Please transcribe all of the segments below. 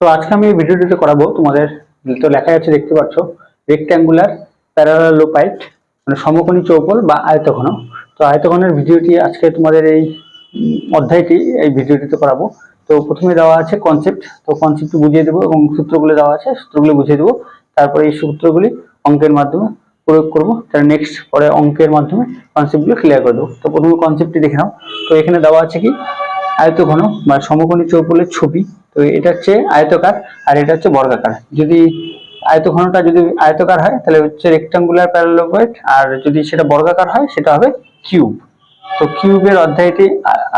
তো আজকে আমি এই ভিডিওটিতে করাবো তোমাদের তো লেখা আছে দেখতে পাচ্ছ রেক্ট্যাঙ্গুলার প্যারালোপাইট মানে সমকোণী চৌকোল বা আয়তঘন। তো আয়তঘনের ভিডিওটি আজকে তোমাদের এই অধ্যায়টি, এই ভিডিওটিতে করাবো। তো প্রথমে দেওয়া আছে কনসেপ্ট তো কনসেপ্ট বুঝিয়ে দেবো এবং সূত্রগুলো দেওয়া আছে, সূত্রগুলো বুঝিয়ে দেবো। তারপরে এই সূত্রগুলি অঙ্কের মাধ্যমে প্রয়োগ করব। তার নেক্সট পরে অঙ্কের মাধ্যমে কনসেপ্টগুলো ক্লিয়ার করে দেবো। তো প্রথমে কনসেপ্টটি দেখে নাও। তো এখানে দেওয়া আছে কি? আয়তঘন বা সমকোণী চৌকোলের ছবি। তো এটা হচ্ছে আয়তকার আর এটা হচ্ছে বর্গাকার। যদি আয়তঘনটা যদি আয়তকার হয়, তাহলে হচ্ছে রেক্টাঙ্গুলার প্যারালোপয়েড আর যদি সেটা বর্গাকার হয়, সেটা হবে কিউব তো কিউবের অধ্যায়টি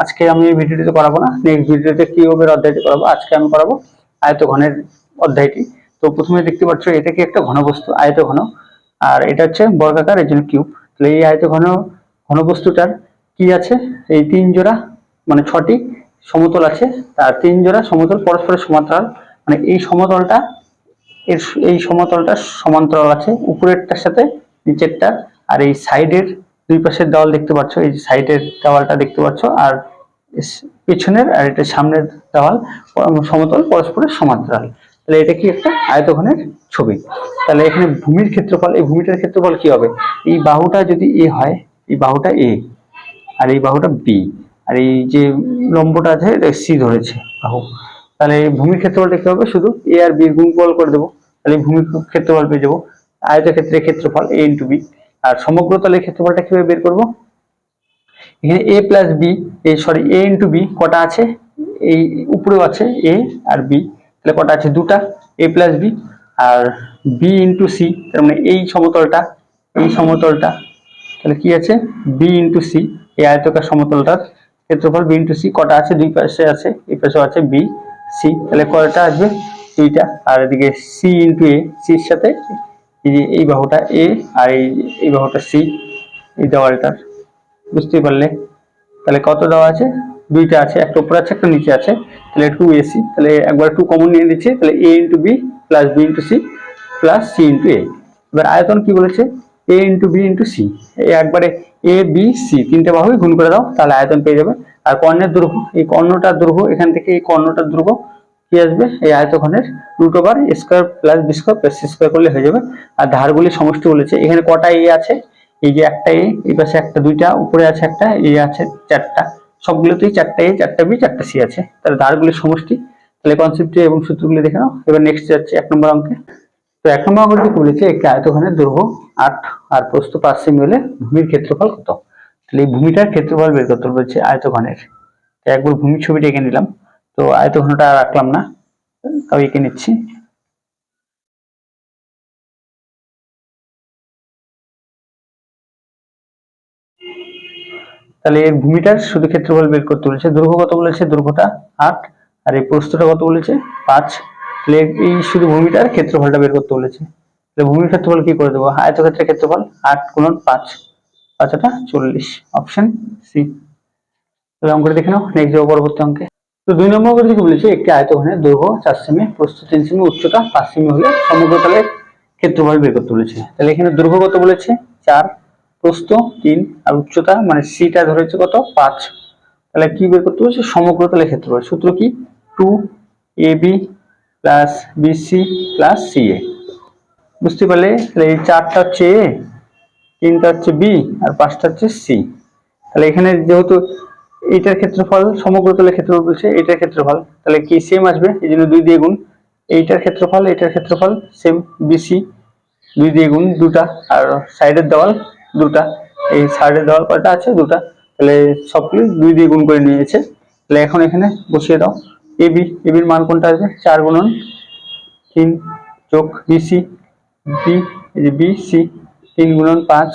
আজকে আমি এই ভিডিওটিতে করাবো না নেক্সট ভিডিওতে কিউবের অধ্যায়টি করাবো। আজকে আমি করাবো আয়তঘনের অধ্যায়টি। তো প্রথমে দেখতে পাচ্ছ, এটা কি একটা ঘনবস্তু? আয়তঘন। আর এটা হচ্ছে বর্গাকার, এর জন্য কিউব তাহলে এই আয়তঘন, ঘনবস্তুটার কি আছে? এই তিন জোড়া মানে ছটি। সমতল আছে, তার তিন জোড়া সমতল, পরস্পরের সমান্তরাল। মানে এই সমতলটা, এর এই সমতলটা সমান্তরাল আছে, উপরেরটার সাথে নিচেরটা আর এই সাইডের দুই পাশের দেওয়াল দেখতে পাচ্ছ, এই সাইডের দেওয়ালটা দেখতে পাচ্ছ, আর পেছনের আর এটা সামনের দেওয়াল সমতল, পরস্পরের সমান্তরাল। তাহলে এটা কি একটা আয়তঘনের ছবি। তাহলে এখানে ভূমির ক্ষেত্রফল, এই ভূমিটার ক্ষেত্রফল কি হবে? এই বাহুটা যদি এ হয়, এই বাহুটা এ, আর এই বাহুটা বি। আর এই যে লম্বটা আছে, এটা সি ধরেছে, বাহু। তাহলে ভূমির ক্ষেত্রফল দেখতে হবে, শুধু এ আর বি গুণফল করে দেবো। তাহলে ভূমির ক্ষেত্রফল পেয়ে যাব। আয়তক্ষেত্রের ক্ষেত্রফল এ ইন্টু বি আর সমগ্র তলের ক্ষেত্রফলটা কীভাবে বের করব? এখানে এ প্লাস বি এই সরি এ ইন্টু বি কটা আছে? এই উপরেও আছে এ আর বি তাহলে কটা আছে? দুটা। এ প্লাস বি আর বি ইন্টু সি তার মানে এই সমতলটা এই সমতলটা। তাহলে কি আছে? বি ইন্টু সি এই আয়তকার সমতলটার ক্ষেত্রফল বি ইন্টু সি কটা আছে? দুই পাশে আছে, এই পাশেও আছে বি সি তাহলে কয়টা আসবে? দুইটা। আর এদিকে সি ইন্টু এ সির সাথে এই বাহুটা এ আর এই এই বাহুটা সি এই দেওয়ালটার বুঝতেই পারলে? তাহলে কত দেওয়া আছে? দুইটা আছে। একটা উপরে আছে, একটা নিচে আছে। তাহলে টু এসি তাহলে একবার টু কমন নিয়ে নিচ্ছে। তাহলে A into B plus B into C plus C into A এবার আয়তন কি বলেছে? A into B into C একবারে এ বি সি তিনটে বাহুই গুণ করে দাও, তাহলে আয়তন পেয়ে যাবে। আর কর্ণের দৈর্ঘ্য এই কর্ণটার দৈর্ঘ্য এখান থেকে এই কর্ণটার দৈর্ঘ্য কি আসবে? এই আয়তঘনের root over square plus B square plus square করলে হয়ে যাবে। আর ধারগুলি সমষ্টি বলেছে, এখানে কটা এ আছে? এই যে একটা এ এই পাশে একটা দুইটা, উপরে আছে একটা এ আছে চারটা। সবগুলোতেই চারটা এ চারটা বি চারটা সি আছে। তাহলে ধারগুলির সমষ্টি। তাহলে কনসেপ্ট এবং সূত্রগুলি দেখে নাও। এবার নেক্সট যাচ্ছে এক নম্বর অঙ্কে। তো এক নম্বর অঙ্কটি কি বলেছে একটি আয়তঘনের দৈর্ঘ্য আট, আর প্রস্থ পাঁচ সেমি ভূমির ক্ষেত্রফল কত? তাহলে এই ভূমিটার ক্ষেত্রফল বের করতে বলছে আয়তঘনের একবার ভূমির ছবিটা এঁকে নিলাম। তো আয়তঘনটা রাখলাম না। তাও এঁকে নিচ্ছি। তাহলে এর ভূমিটার শুধু ক্ষেত্রফল বের করতে বলেছে। দৈর্ঘ্য কত বলেছে? দৈর্ঘ্যটা আট, আর এই প্রস্থটা কত বলেছে? পাঁচ। তাহলে এই শুধু ভূমিটার ক্ষেত্রফলটা বের করতে বলেছে। তাহলে ভূমির ক্ষেত্রফল কি করে দেবো? আয়তক্ষেত্রের ক্ষেত্রফল আট গুণন পাঁচ। পাঁচটা চল্লিশ। অপশন সি তাহলে অঙ্কটা দেখে নাও নেক্সট যাব পরবর্তী অঙ্কে। তো দুই নম্বর করে কি বলেছে? একটি আয়তঘনের দৈর্ঘ্য চার সেমি প্রস্থ তিন সেমি উচ্চতা পাঁচ সেমি হলে সমগ্র তলের ক্ষেত্রফল বের করতে বলেছে। তাহলে এখানে দৈর্ঘ্য কত বলেছে? চার, প্রস্থ তিন, আর উচ্চতা মানে সিটা ধরেছে কত? পাঁচ। তাহলে কি বের করতে বলেছে? সমগ্র তলের ক্ষেত্রফল। সূত্র কি? Two A B plus BC plus C A বুঝতে পারলে? তাহলে এই চারটা হচ্ছে এ তিনটা হচ্ছে বি আর পাঁচটা হচ্ছে সি তাহলে এখানে যেহেতু এইটার ক্ষেত্রফল সমগ্র তলের ক্ষেত্রফল বলছে এইটার ক্ষেত্রফল, তাহলে কি সেম আসবে? এই জন্য দুই দিয়ে গুণ। এইটার ক্ষেত্রফল এইটার ক্ষেত্রফল সেম বিসি দুই দিয়ে গুণ দুটা, আর সাইডের দেওয়াল দুটা। এই সাইডের দেওয়াল কয়টা আছে? দুটা। তাহলে সবগুলো দুই দিয়ে গুণ করে নিয়েছে। তাহলে এখন এখানে বসিয়ে দাও। এবি এবির মান কোনটা আসবে চার গুণন তিন যোগ বিসি বি বি সি তিন গুণন পাঁচ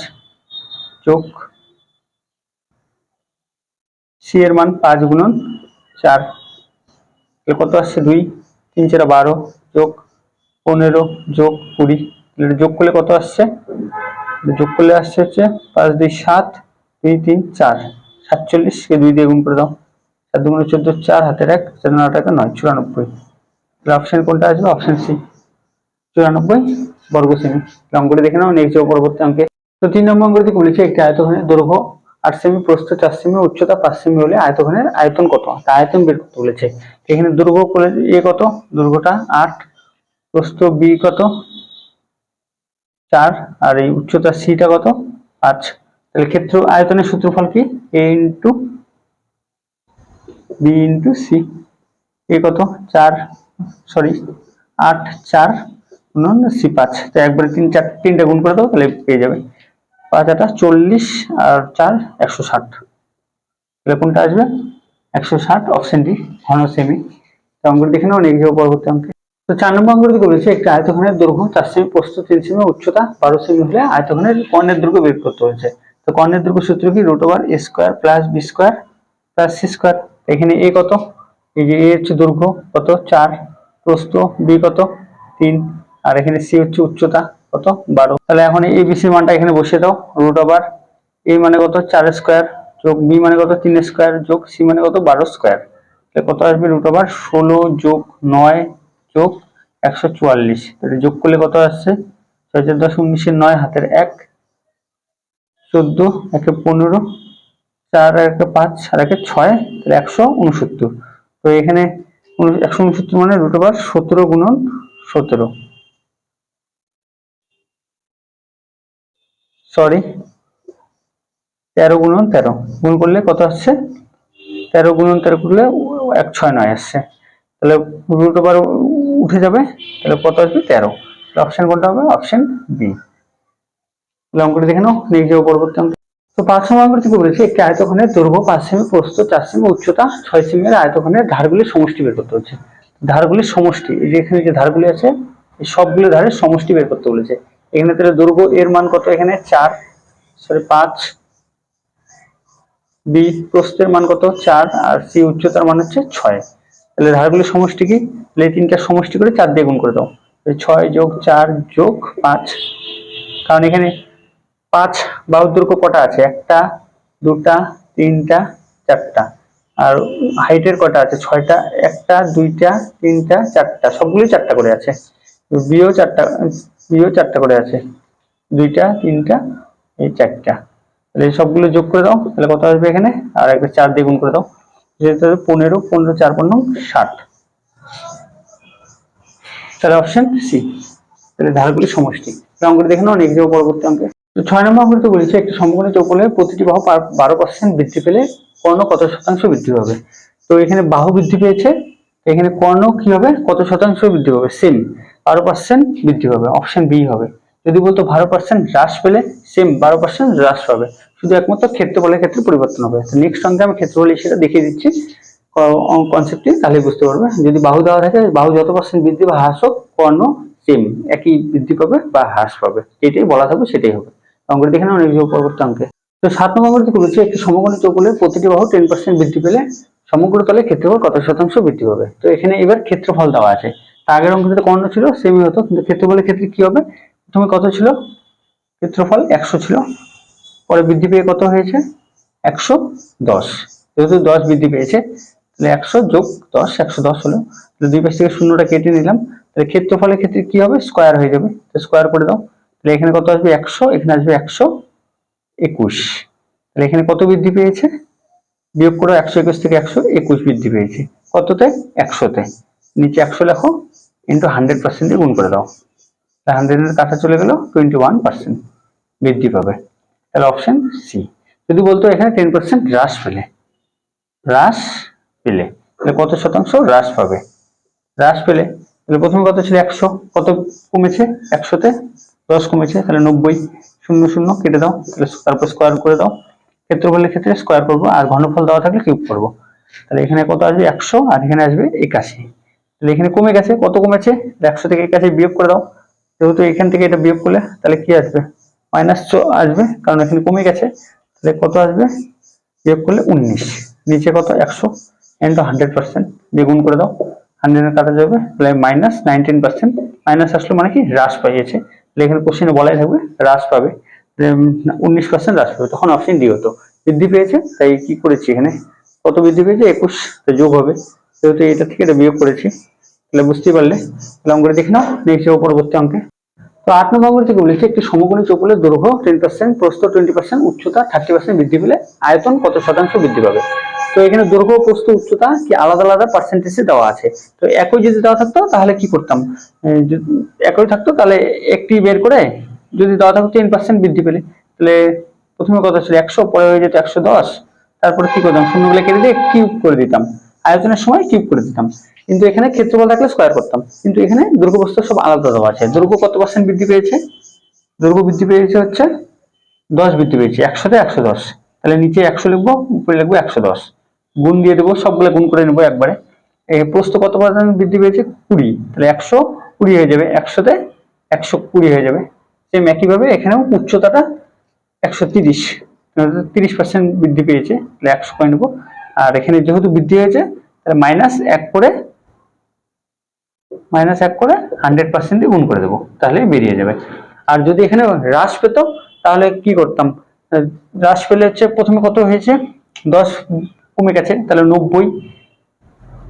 যোগ সি এর মান পাঁচ গুণন চার। কত আসছে? দুই, তিন চার বারো যোগ পনেরো যোগ কুড়ি। যোগ করলে কত আসছে? যোগ করলে আসছে হচ্ছে পাঁচ দুই সাত, দুই তিন চার। সাতচল্লিশ কে দুই দিয়ে গুণ করে দাও। সাত দুগুণে চোদ্দ, চার হাতের এক, চার নয় টাকা নয়, চুরানব্বই। তাহলে অপশন কোনটা আসবে? অপশন সি চুরানব্বই, বর্গ সেমি অঙ্কটি দেখে নাও নেক্সট পরবর্তী অঙ্কে। তো তিন নম্বর অঙ্কটি বলেছে? একটি আয়তঘনের দৈর্ঘ্য, আট সেমি প্রস্থ, চার সেমি উচ্চতা, পাঁচ সেমি হলে আয়তঘনের আয়তন কত? তা আয়তন বের করতে বলেছে। এখানে দৈর্ঘ্য করে এ কত? দৈর্ঘ্যটা আট, প্রস্থ বি কত? চার, আর এই উচ্চতা সিটা কত? পাঁচ। তাহলে ক্ষেত্র, আয়তনের সূত্রফল কি? A into B into C, A কত? চার, সরি, আট, চার গুণন সি পাঁচ। তো একবারে তিন, চার, তিনটা গুণ করে দাও, তাহলে পেয়ে যাবে। পাঁচ আটা চল্লিশ আর চার, একশো ষাট। তাহলে কোনটা আসবে? একশো ষাট অপশন ডি ঘন সেমি তো অঙ্কটি দেখে নাও নেক্সট পরবর্তী অঙ্কে। তো চার নম্বর অঙ্কটি বলেছে একটি আয়তঘনের দৈর্ঘ্য, চার সেমি, প্রস্থ তিন সেমি, উচ্চতা বারো সেমি হলে আয়তঘনের কর্ণের দৈর্ঘ্য বের করতে হয়েছে। তো কর্ণের দৈর্ঘ্য সূত্র কি? Root over A square plus B square plus C square. এখানে এ কত? এই যে এ হচ্ছে দৈর্ঘ্য কত? চার। প্রস্থ বি কত? তিন। আর এখানে সি হচ্ছে উচ্চতা কত? বারো। তাহলে এখন এই বিসির মানটা এখানে বসিয়ে দাও। রুট ওভার এ মানে কত? চার স্কোয়ার যোগ বি মানে কত? তিন স্কোয়ার যোগ সি মানে কত? বারো স্কোয়ার তাহলে কত আসবে? রুট ওভার ষোলো যোগ নয় যোগ একশো চুয়াল্লিশ। তাহলে যোগ করলে কত আসছে? ছয় চার দশ উনিশের নয়, হাতের এক। চোদ্দ, একে পনেরো। চার একে পাঁচ আর একে ছয়, তাহলে একশো উনসত্তর। তো এখানে একশো উনসত্তর মানে রুট ওভার সতেরো গুণন সতেরো। সরি তেরো গুণন তেরো। গুণ করলে কত আসছে? তেরো গুণন তেরো করলে এক ছয় নয় আসছে। তাহলে রুট ওভার উঠে যাবে, তাহলে কত আসবে? তেরো। অপশন কোনটা হবে? অপশন বি তাহলে অঙ্কটি দেখে নাও নেক্সট যাব পরবর্তী তো পাঁচ নম্বর অঙ্কটি কি বলেছে? একটি আয়তক্ষণের দৈর্ঘ্য পাঁচ সেমি, প্রস্থ চার সেমি, উচ্চতা ছয় সেমি এর আয়তক্ষণের ধারগুলির সমষ্টি বের করতে হচ্ছে ধারগুলির সমষ্টি, এই যে ধারগুলি আছে সবগুলো ধারের সমষ্টি বের করতে বলেছে। এখানে তাহলে দৈর্ঘ্য এর মান কত? এখানে চার সরি পাঁচ বি প্রস্থের মান কত? চার, আর সি উচ্চতার মান হচ্ছে ছয়। তাহলে ধারগুলির সমষ্টি কি? তাহলে এই তিনটার সমষ্টি করে চার দিয়ে গুণ করে দাও। ছয় যোগ চার যোগ পাঁচ, কারণ এখানে পাঁচ বাহুর দৈর্ঘ্য কটা আছে? একটা, দুটা, তিনটা, চারটা। আর হাইটের কটা আছে? ছয়টা, একটা, দুইটা, তিনটা, চারটা। সবগুলোই চারটা করে আছে। বিও চারটা বিও চারটা করে আছে। দুইটা, তিনটা, এই চারটা। তাহলে এই সবগুলো যোগ করে দাও। তাহলে কত আসবে এখানে? আর একটা চার দিয়ে গুণ করে দাও। যেহেতু পনেরো পনেরো, চার, পনেরো, ষাট। তাহলে অপশন সি তাহলে ধারগুলি সমষ্টি। অঙ্কটি দেখে নাও নেক্সট পরবর্তী অঙ্কে। ছয় নম্বর অঙ্কটি বলেছে, একটি সমকোণী চৌকোণের প্রতিটি বাহু বারো পার্সেন্ট বৃদ্ধি পেলে কর্ণ কত শতাংশ বৃদ্ধি পাবে? তো এখানে বাহু বৃদ্ধি পেয়েছে এখানে কর্ণ কি হবে? কত শতাংশ বৃদ্ধি পাবে? সেম বারো পার্সেন্ট বৃদ্ধি পাবে অপশন বি হবে। যদি বলতো বারো পার্সেন্ট হ্রাস পেলে সেম বারো পার্সেন্ট হ্রাস পাবে। শুধু একমাত্র ক্ষেত্রফলের ক্ষেত্রে পরিবর্তন হবে। তো নেক্সট অঙ্কে আমি ক্ষেত্রফল সেটা দেখিয়ে দিচ্ছি কনসেপ্টটি তাহলে বুঝতে পারবে। যদি বাহু দেওয়া থাকে, বাহু যত পার্সেন্ট বৃদ্ধি বা হ্রাস হোক, কর্ণ সেম একই বৃদ্ধি পাবে বা হ্রাস পাবে। যেটাই বলা থাকবে সেটাই হবে। অঙ্কটি দেখে নাও নেক্সট পরবর্তী অঙ্কে। তো সাত নম্বর অঙ্কটি বলেছে? একটি সমকোণী চৌকোণের প্রতিটি বাহু টেন পার্সেন্ট বৃদ্ধি পেলে সমগ্র তলে ক্ষেত্রফল কত শতাংশ বৃদ্ধি পাবে? তো এখানে এবার ক্ষেত্রফল দেওয়া আছে। আগের অঙ্কটিতে কর্ণ ছিল সেমই হতো, কিন্তু ক্ষেত্রফলের ক্ষেত্রে কি হবে? প্রথমে কত ছিল? ক্ষেত্রফল একশো ছিল। পরে বৃদ্ধি পেয়ে কত হয়েছে? একশো দশ। যেহেতু দশ বৃদ্ধি পেয়েছে, তাহলে একশো যোগ দশ, একশো দশ হলো। দুই পাশ থেকে শূন্যটা কেটে নিলাম। তাহলে ক্ষেত্রফলের ক্ষেত্রে কি হবে? স্কোয়ার হয়ে যাবে। স্কোয়ার করে দাও। তাহলে এখানে কত আসবে? একশো, এখানে আসবে একশো একুশ। তাহলে এখানে কত বৃদ্ধি পেয়েছে? বিয়োগ করো একশো একুশ থেকে একশো একুশ বৃদ্ধি পেয়েছে। কততে? একশোতে। নিচে একশো লেখো ইন্টু হান্ড্রেড পার্সেন্ট গুণ করে দাও। তাহলে হান্ড্রেডের কাটা চলে গেল টোয়েন্টি ওয়ান পার্সেন্ট বৃদ্ধি পাবে। তাহলে অপশন সি যদি বলতো এখানে টেন পার্সেন্ট হ্রাস পেলে হ্রাস পেলে, তাহলে কত শতাংশ হ্রাস পাবে? হ্রাস পেলে, তাহলে প্রথমে কত ছিল? একশো। কত কমেছে? একশোতে? দশ কমেছে, তাহলে নব্বই শূন্য শূন্য কেটে দাও তারপর স্কোয়ার করে দাও। ক্ষেত্রফলের ক্ষেত্রে স্কোয়ার করব, আর ঘনফল দেওয়া থাকলে কিউব করব। তাহলে এখানে কত আসবে? একশো, আর এখানে আসবে একাশি। তাহলে এখানে কমে গেছে, কত কমেছে? একশো থেকে একাশি বিয়োগ করে দাও। যেহেতু এখান থেকে এটা বিয়োগ করলে, তাহলে কি আসবে? মাইনাস আসবে, কারণ এখানে কমে গেছে। তাহলে কত আসবে? বিয়োগ করলে উনিশ। নিচে কত? একশো। ইন্টু হান্ড্রেড পার্সেন্ট বেগুন করে দাও। হান্ড্রেড কাটা যাবে, তাহলে মাইনাস নাইনটিন পার্সেন্ট মাইনাস আসলে মানে কি? হ্রাস পাইয়েছে। এখানে কোশ্চেনে বলাই থাকবে, হ্রাস পাবে। উনিশ পার্সেন্ট হ্রাস পাবে, তখন অপশন ডি হতো। বৃদ্ধি পেয়েছে, তাই কি করেছি এখানে? কত বৃদ্ধি পেয়েছে? একুশ যোগ হবে। যেহেতু এটা থেকে এটা বিয়োগ করেছি, তাহলে বুঝতেই পারলে। তাহলে অঙ্কটা দেখে নাও নেক্সট পরবর্তী অঙ্কে। তো আট নম্বর থেকে বলেছে একটি সমকোণী চৌকোলের দৈর্ঘ্য টেন পার্সেন্ট প্রস্থ টোয়েন্টি পার্সেন্ট উচ্চতা থার্টি পার্সেন্ট বৃদ্ধি পেলে আয়তন কত শতাংশ বৃদ্ধি পাবে? তো এখানে দৈর্ঘ্য প্রস্থ উচ্চতা কি আলাদা আলাদা পার্সেন্টেজে দেওয়া আছে। তো একই যদি দেওয়া থাকতো, তাহলে কি করতাম? একই থাকতো, তাহলে একটি বের করে যদি দেওয়া থাকতো টেন পার্সেন্ট বৃদ্ধি পেলে। তাহলে প্রথমে কথা ছিল একশো, পরে হয়ে যেত একশো দশ। তারপরে কি করতাম? শূন্যগুলো কেটে দিয়ে কিউব করে দিতাম। আয়তনের সময় কিউব করে দিতাম। কিন্তু এখানে ক্ষেত্রফল থাকলে স্কোয়ার করতাম। কিন্তু এখানে প্রস্থ সব আলাদা দেওয়া আছে। দৈর্ঘ্য কত পার্সেন্ট বৃদ্ধি পেয়েছে? দৈর্ঘ্য বৃদ্ধি পেয়েছে হচ্ছে দশ বৃদ্ধি পেয়েছে। একশোতে একশো দশ। তাহলে নিচে একশো লিখব, উপরে লিখব একশো দশ। গুণ দিয়ে দেবো, সবগুলো গুণ করে নেব একবারে। এই প্রস্থ কত পার্সেন্ট বৃদ্ধি পেয়েছে? কুড়ি। তাহলে একশো কুড়ি হয়ে যাবে। একশোতে একশো কুড়ি হয়ে যাবে। সেম একইভাবে এখানেও উচ্চতাটা একশো তিরিশ। তিরিশ পার্সেন্ট বৃদ্ধি পেয়েছে। তাহলে একশো করে নেব। আর এখানে যেহেতু বৃদ্ধি হয়েছে, তাহলে মাইনাস এক করে মাইনাস এক করে হান্ড্রেড পার্সেন্ট দিয়ে গুণ করে দেবো। তাহলে বেরিয়ে যাবে। আর যদি এখানে হ্রাস পেত, তাহলে কি করতাম? হ্রাস পেলে হচ্ছে প্রথমে কত হয়েছে? দশ কমে গেছে, তাহলে নব্বই।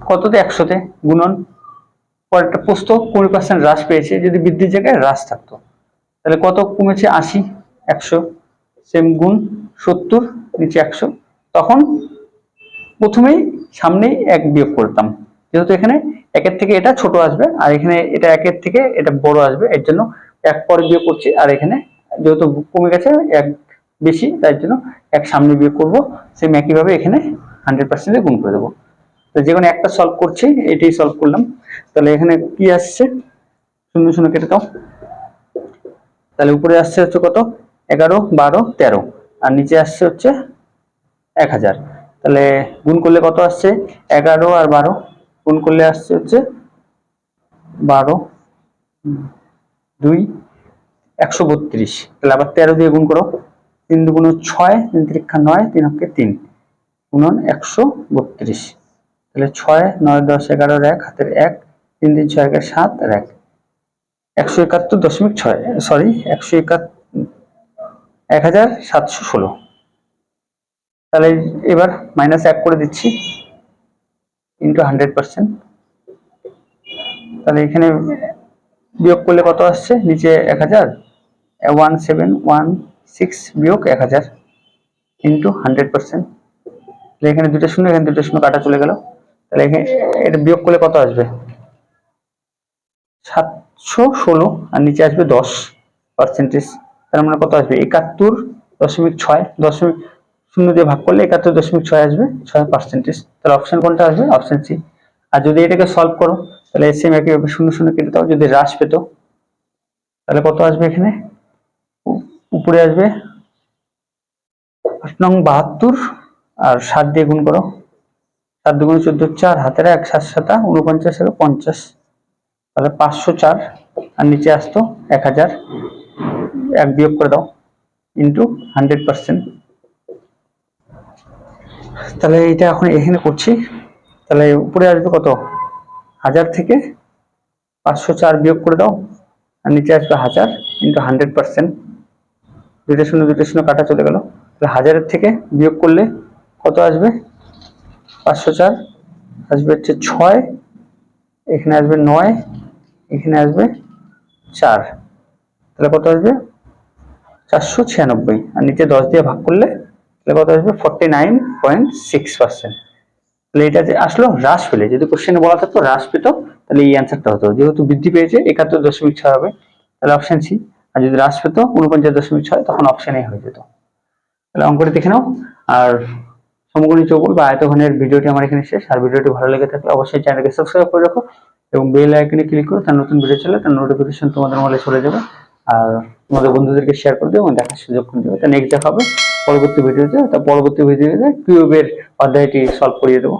কততে? একশোতে গুণন। পরেরটা পোস্ত কুড়ি পার্সেন্ট হ্রাস পেয়েছে। যদি বৃদ্ধির জায়গায় হ্রাস থাকতো, তাহলে কত কমেছে? আশি, একশো। সেম গুণ সত্তর, নিচে একশো। তখন প্রথমেই সামনেই এক বিয়োগ করতাম। যেহেতু এখানে একের থেকে এটা ছোট আসবে, আর এখানে এটা একের থেকে এটা বড় আসবে, এর জন্য এক পরে বিয়োগ করছি, আর এখানে যেহেতু কমে গেছে, এক বেশি, তাই জন্য এক সামনে বিয়োগ করব। সেম একইভাবে এখানে হান্ড্রেড পার্সেন্টে গুণ করে দেবো। তো যে কোনো একটা সলভ করছি, এটাই সলভ করলাম। তাহলে এখানে কি আসছে? শূন্য শূন্য কেটে দাও। তাহলে উপরে আসছে হচ্ছে কত? এগারো, বারো, তেরো। আর নিচে আসছে হচ্ছে এক হাজার। তাহলে গুণ করলে কত আসছে? এগারো আর বারো। গুণ করলে আসছে হচ্ছে বারো, দুই, একশো বত্রিশ। তাহলে আবার তেরো দিয়ে গুণ করো। তিন দুগুণ ছয়, তিন তিরিক্ষা নয়, তিন অক্ষে তিন। গুণন একশো বত্রিশ। তাহলে ছয়, নয়, দশ এগারোর এক, হাতের এক, তিন তিন, ছয় একের সাত, আর এক। একশো একাত্তর দশমিক ছয় সরি একশো একাত্তর এক হাজার সাতশো ষোলো। তাহলে এবার মাইনাস এক করে দিচ্ছি ইন্টু হান্ড্রেড পার্সেন্ট তাহলে এখানে বিয়োগ করলে কত আসছে? নিচে এক হাজার ওয়ান সেভেন ওয়ান সিক্স বিয়োগ এক হাজার ইন্টু হান্ড্রেড পার্সেন্ট এখানে দুটো শূন্য, এখানে দুটো শূন্য, কাটা চলে গেল। তাহলে এখানে এটা বিয়োগ করলে কত আসবে? সাতশো ষোলো, আর নিচে আসবে দশ পার্সেন্টেজ তার মানে কত আসবে? একাত্তর দশমিক ছয়, দশমিক শূন্য দিয়ে ভাগ করলে একাত্তর দশমিক ছয় আসবে, ছয় পার্সেন্টেজ তাহলে অপশন কোনটা আসবে? অপশন সি আর যদি এটাকে সলভ করো, তাহলে সেম একইভাবে শূন্য শূন্য কেটে দাও। যদি হ্রাস পেত, তাহলে কত আসবে এখানে? উপরে আসবে আট নং বাহাত্তর। আর সাত দিয়ে গুণ করো। সাত দুগুণ চোদ্দ, চার হাতের এক, সাত সাতা উনপঞ্চাশ এবং পঞ্চাশ। তাহলে পাঁচশো চার, আর নিচে আসতো এক হাজার। এক বিয়োগ করে দাও ইন্টু হান্ড্রেড পার্সেন্ট তাহলে এটা এখন এখানে করছি। তাহলে উপরে আসবে কত? হাজার থেকে পাঁচশো চার বিয়োগ করে দাও, আর নিচে আসবে হাজার ইন্টু হান্ড্রেড পার্সেন্ট দুইটা শূন্য দুইটা শূন্য কাটা চলে গেল। তাহলে হাজারের থেকে বিয়োগ করলে কত আসবে? পাঁচশো চার। আসবে হচ্ছে ছয়। এখানে আসবে নয়। এখানে আসবে চার। তাহলে কত আসবে? চারশো ছিয়ানব্বই। আর নিচে দশ দিয়ে ভাগ করলে তাহলে কত আসবে? Forty nine point six percent তাহলে এটা যে আসলো, হ্রাস পেলে। যদি কোশ্চেনে বলা থাকতো, হ্রাস পেত, তাহলে এই অ্যান্সারটা হতো। যেহেতু বৃদ্ধি পেয়েছে, একাত্তর দশমিক ছয় হবে। তাহলে অপশন সি আর যদি হ্রাস পেত উনপঞ্চাশ দশমিক ছয়, তখন অপশন এ হয়ে যেত। তাহলে অঙ্কটি দেখে নাও। আর সমকোণী চৌকোণ বা আয়তঘনের ভিডিওটি আমার এখানে শেষ। আর ভিডিওটি ভালো লেগে থাকলে অবশ্যই চ্যানেলকে সাবস্ক্রাইব করে রাখো এবং বেল আইকনে ক্লিক করো তার নতুন ভিডিও চলে তার নোটিফিকেশন তোমাদের মোবাইলে চলে যাবে। আর তোমাদের বন্ধুদেরকে শেয়ার করে দেবে এবং দেখার সুযোগ করে দেবে। তা নেক্সট দেখা হবে পরবর্তী ভিডিওতে তা। পরবর্তী ভিডিওতে কিউবের অধ্যায়টি সলভ করিয়ে দেবো।